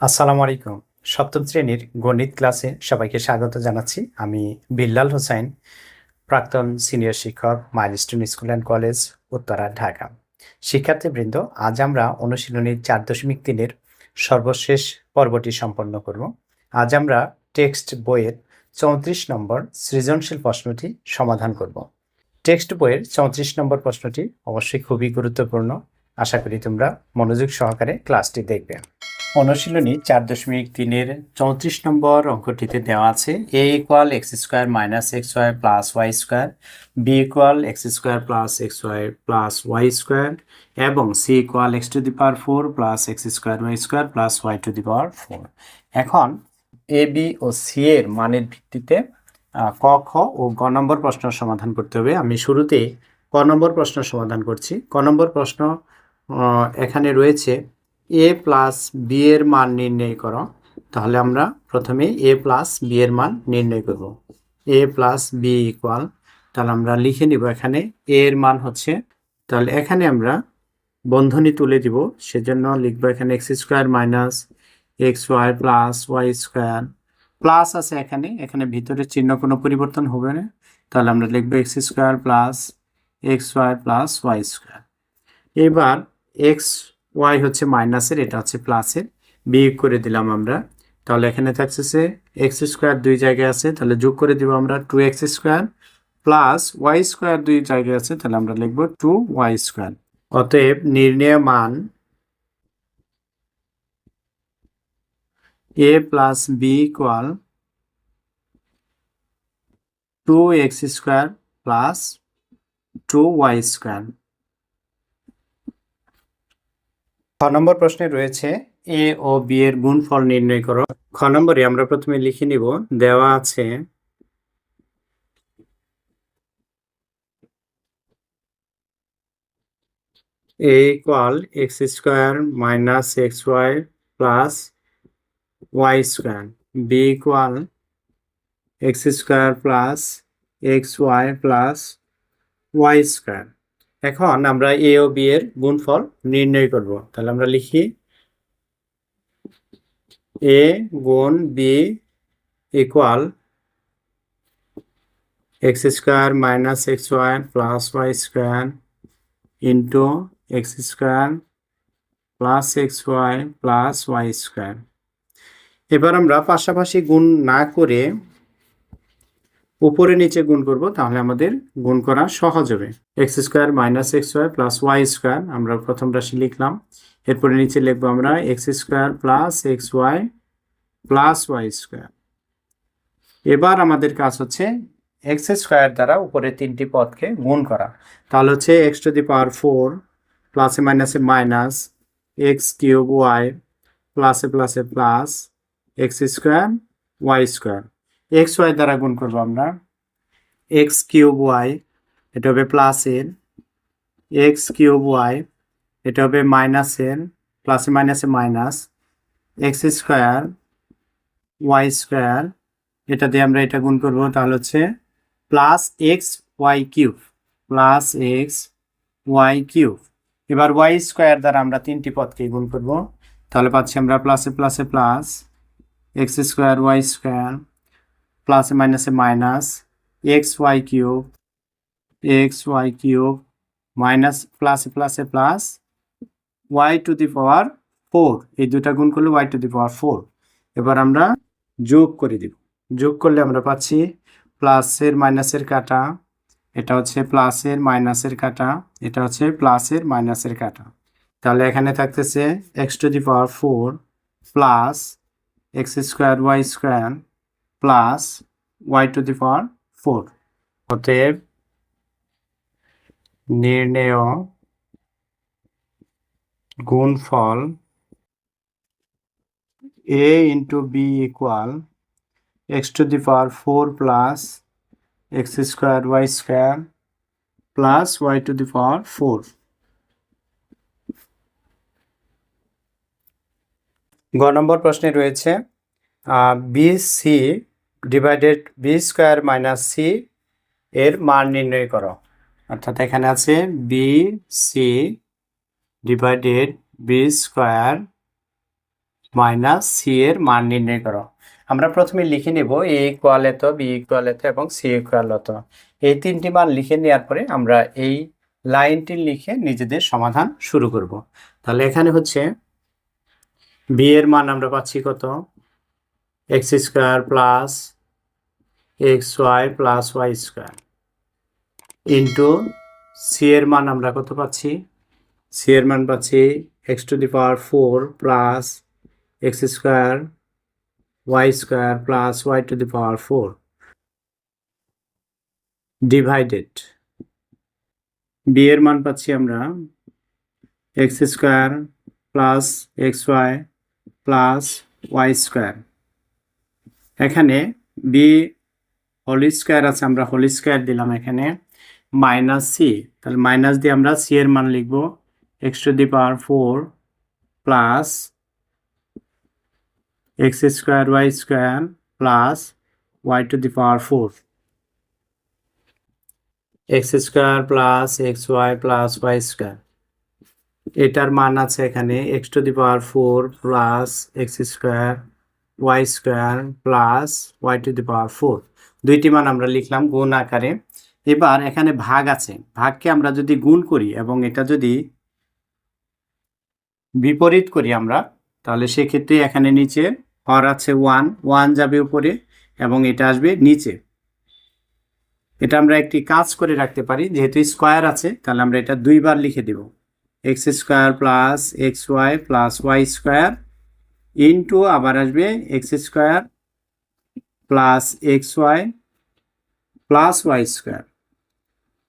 আসসালামু আলাইকুম। সপ্তম শ্রেণির গণিত ক্লাসে সবাইকে স্বাগত জানাচ্ছি। আমি বিল্লাল হোসাইন, প্রাক্তন সিনিয়র শিক্ষক, Milestone School and College, Uttara, Dhaka. শিক্ষার্থীবৃন্দ, আজ আমরা অনুশীলনীর চার দশমিক তিনের সর্বশেষ পর্বটি সম্পন্ন করব। আজ আমরা টেক্সট বইয়ের চৌত্রিশ নম্বর সৃজনশীল প্রশ্নটি সমাধান করব। টেক্সট বইয়ের চৌত্রিশ নম্বর প্রশ্নটি অবশ্যই খুবই গুরুত্বপূর্ণ। আশা করি তোমরা মনোযোগ সহকারে ক্লাসটি দেখবে। অনুশীলনী চার দশমিক তিনের চৌত্রিশ নম্বর অঙ্কটিতে দেওয়া আছে A equal x square minus x y plus y square B equal x square plus x y plus y square এবং C equal x to the power four plus x square y square plus y to the power four এখন A B O C এর মানের ভিত্তিতে ক, খ ও গ নম্বর প্রশ্ন সমাধান করতে হবে। আমি শুরুতে ক নম্বর প্রশ্ন সমাধান করছি। ক নম্বর প্রশ্ন এখানে রয়েছে এ প্লাস বি এর মান নির্ণয় করো। তাহলে আমরা প্রথমে এ প্লাস বি এর মান নির্ণয় করব। এ প্লাস বি ইকুয়াল তাহলে আমরা লিখে নিব এখানে এ এর মান হচ্ছে, তাহলে এখানে আমরা বন্ধনী তুলে দিব। সেজন্য লিখব এখানে x square minus x y plus y square plus আছে এখানে এখানে ভিতরে চিহ্ন কোনো পরিবর্তন হবে না। তাহলে আমরা লিখব x square plus x y plus y square এবার এক্স ওয়াই হচ্ছে মাইনাসের, এটা হচ্ছে প্লাসের। বিয়োগ করে দিলাম আমরা। তাহলে এখানে থাকছে এক্স স্কোয়ার দুই জায়গায় আছে, তাহলে যোগ করে দিব আমরা two x square plus y square দুই জায়গায় আছে, তাহলে আমরা লিখব টু ওয়াই স্কোয়ার অতএব নির্ণয় মান A plus B equal two x square plus two y square খ নম্বর প্রশ্নে রয়েছে, এ ও বি এর গুণফল নির্ণয় করো। খ নম্বরে আমরা প্রথমে লিখে নিব, দেওয়া আছে A equal x square minus x y plus y square. B equal x square plus x y plus y square. এখন আমরা এ ও বি এর গুণফল নির্ণয় করব। তাহলে আমরা লিখি এ গুণ B equal x square minus x y plus y square into x square plus x y plus y square এবার আমরা পাশাপাশি গুণ না করে উপরে নিচে গুণ করব, তাহলে আমাদের গুণ করা সহজ হবে। X square minus x y plus y square আমরা প্রথম রাশি লিখলাম। এরপরে নিচে লিখব আমরা x square plus x y plus y square এবার আমাদের কাজ হচ্ছে এক্স স্কোয়ার দ্বারা উপরে তিনটি পদকে গুণ করা। তাহলে হচ্ছে x to the power four প্লাসে মাইনাসে মাইনাস এক্স কিউব ওয়াই প্লাসে প্লাসে plus x square y square x y দ্বারা গুণ করব আমরা। এক্স কিউব ওয়াই এটা হবে প্লাসের এক্স কিউব ওয়াই এটা হবে মাইনাসের প্লাসে মাইনাসে minus x square y square এটা দিয়ে আমরা এটা গুণ করব তাহলে হচ্ছে plus x y cube. Plus x y cube. এবার ওয়াই স্কোয়ার দ্বারা আমরা তিনটি পদকে গুণ করব। তাহলে পাচ্ছি আমরা প্লাসে প্লাসে plus x square y square প্লাসে মাইনাসে minus x y cube x y cube minus প্লাসে প্লাসে plus y to the power four এই দুটা গুণ করলে y to the power four এবার আমরা যোগ করে দিব। যোগ করলে আমরা পাচ্ছি প্লাসের মাইনাসের কাটা। এটা হচ্ছে প্লাসের মাইনাসের কাটা। এটা হচ্ছে প্লাসের মাইনাসের কাটা। তাহলে এখানে থাকতেছে x to the power four plus x square y square plus y to the power four অতএব নির্ণেয় গুণফল A into B equal x to the power four plus x square y square plus y to the power four গ নম্বর প্রশ্নে রয়েছে B C divided B square minus C এর মান নির্ণয় করো। অর্থাৎ এখানে আছে B C divided B square minus C এর মান নির্ণয় করো। আমরা প্রথমে লিখে নেব এ ইকুয়াল এত বি ইকুয়াল এত এবং সি ইকুয়াল এত। এই তিনটি মান লিখে নেওয়ার পরে আমরা এই লাইনটি লিখে নিজেদের সমাধান শুরু করব। তাহলে এখানে হচ্ছে বি এর মান আমরা পাচ্ছি কত? X square plus x y plus y square into C এর মান আমরা কত পাচ্ছি? সি এর মান পাচ্ছি x to the power four plus x square y square plus y to the power four divided B এর মান পাচ্ছি আমরা x square plus x y plus y square এখানে বি হোল স্কোয়ার আছে, আমরা হোল স্কোয়ার দিলাম এখানে। Minus C তাহলে মাইনাস দিয়ে আমরা সি এর মান লিখব। X to the power four plus x square y square plus y to the power four x square plus x y plus y square এটার মান আছে এখানে x to the power four plus x square y square plus y to the power four দুইটি মান আমরা লিখলাম গুণ আকারে। এবার এখানে ভাগ আছে। ভাগকে আমরা যদি গুণ করি এবং এটা যদি বিপরীত করি আমরা, তাহলে সেক্ষেত্রে এখানে নিচে হর আছে ওয়ান ওয়ান যাবে উপরে এবং এটা আসবে নিচে। এটা আমরা একটি কাজ করে রাখতে পারি। যেহেতু স্কোয়ার আছে, তাহলে আমরা এটা দুইবার লিখে দেব। X square plus x y plus y square into আবার আসবে x square plus x y plus y square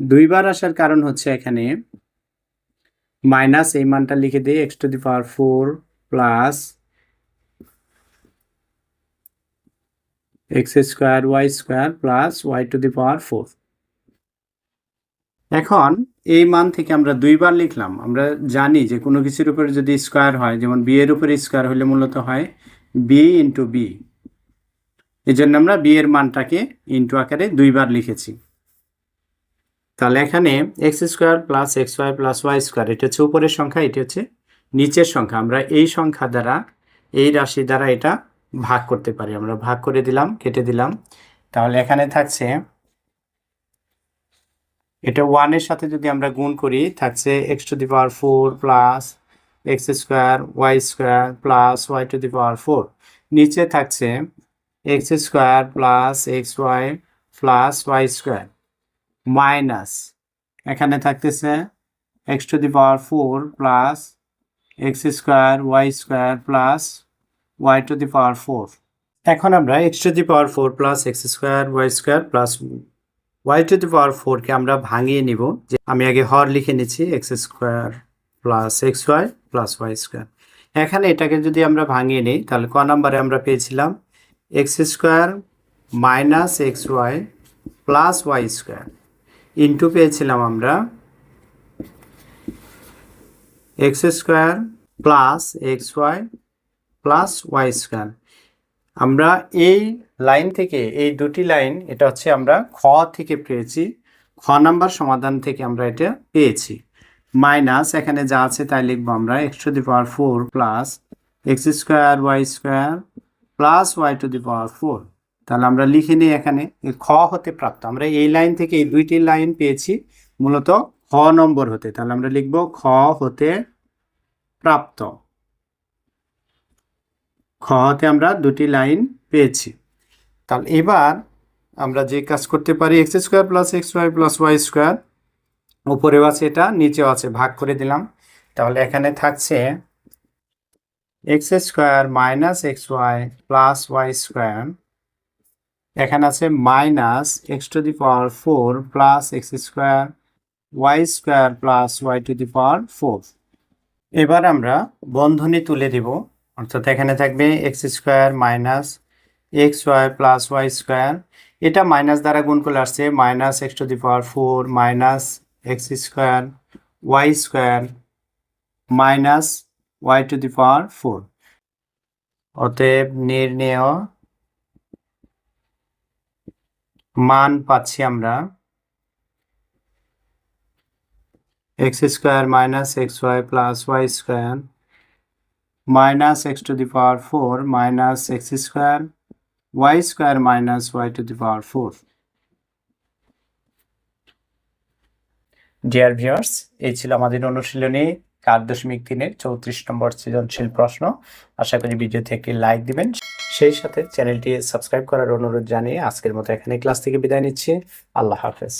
দুইবার আসার কারণ হচ্ছে এখানে মাইনাস এই মানটা লিখে দিই x to the power four plus x square y square plus y to the power four এখন এই মান থেকে আমরা দুইবার লিখলাম। আমরা জানি যে কোনো কিছুর উপরে যদি স্কোয়ার হয়, যেমন বি এর উপরে স্কোয়ার হলে মূলত হয় বি ইন্টু বি এই জন্য আমরা বি এর মানটাকে ইন্টু আকারে দুইবার লিখেছি। তাহলে এখানে x square plus x y plus y square এটা হচ্ছে উপরের সংখ্যা, এটি হচ্ছে নিচের সংখ্যা। আমরা এই সংখ্যা দ্বারা, এই রাশি দ্বারা এটা ভাগ করতে পারি। আমরা ভাগ করে দিলাম, কেটে দিলাম। তাহলে এখানে থাকছে এটা ওয়ানের সাথে যদি আমরা গুণ করি, থাকছে x to the power four plus x square y square plus y to the power four নিচে থাকছে x square plus x y plus y square minus এখানে থাকতেছে x to the power four plus x square y square plus y to the power four এখন আমরা x to the power four plus x square y square plus y to the power ফোরকে আমরা ভাঙিয়ে নিব। যে আমি আগে হর লিখে নিচ্ছি x square plus x y plus y square এখানে এটাকে যদি আমরা ভাঙিয়ে নিই, তাহলে ক নাম্বারে আমরা পেয়েছিলাম? X square minus x y plus y square into পেয়েছিলাম আমরা x square plus x y plus y square আমরা এই লাইন থেকে, এই দুটি লাইন, এটা হচ্ছে আমরা খ থেকে পেয়েছি। খ নাম্বার সমাধান থেকে আমরা এটা পেয়েছি। মাইনাস, এখানে যা আছে তাই লিখব আমরা x to the power four plus x square y square plus y to the power four তাহলে আমরা লিখে নিই এখানে খ হতে প্রাপ্ত। আমরা এই লাইন থেকে এই দুইটি লাইন পেয়েছি, মূলত খ নম্বর হতে। তাহলে আমরা লিখব খ হতে প্রাপ্ত। খ হতে আমরা দুটি লাইন পেয়েছি। তাহলে এবার আমরা যে কাজ করতে পারি x square plus x y plus y square উপরেও আছে এটা, নিচেও আছে, ভাগ করে দিলাম। তাহলে এখানে থাকছে x square minus x y plus y square এখানে আছে minus x to the power four plus x square y square plus y to the power four এবার আমরা বন্ধনী তুলে দিব। অর্থাৎ এখানে থাকবে x square minus x y plus y square এটা মাইনাস দ্বারা গুণ করলে আসছে minus x to the power four minus x square y square minus y to the power four অতএব নির্ণেয় মান পাচ্ছি আমরা x square minus x y plus y square minus x to the power four minus x square y square minus y to the power four dear viewers এই ছিল আমাদের অনুশীলনী চার দশমিক তিনের চৌত্রিশ নম্বর সৃজনশীল প্রশ্ন। আশা করি ভিডিও থেকে লাইক দিবেন। সেই সাথে চ্যানেলটি সাবস্ক্রাইব করার অনুরোধ জানিয়ে আজকের মতো এখানে ক্লাস থেকে বিদায় নিচ্ছি। আল্লাহ হাফেজ।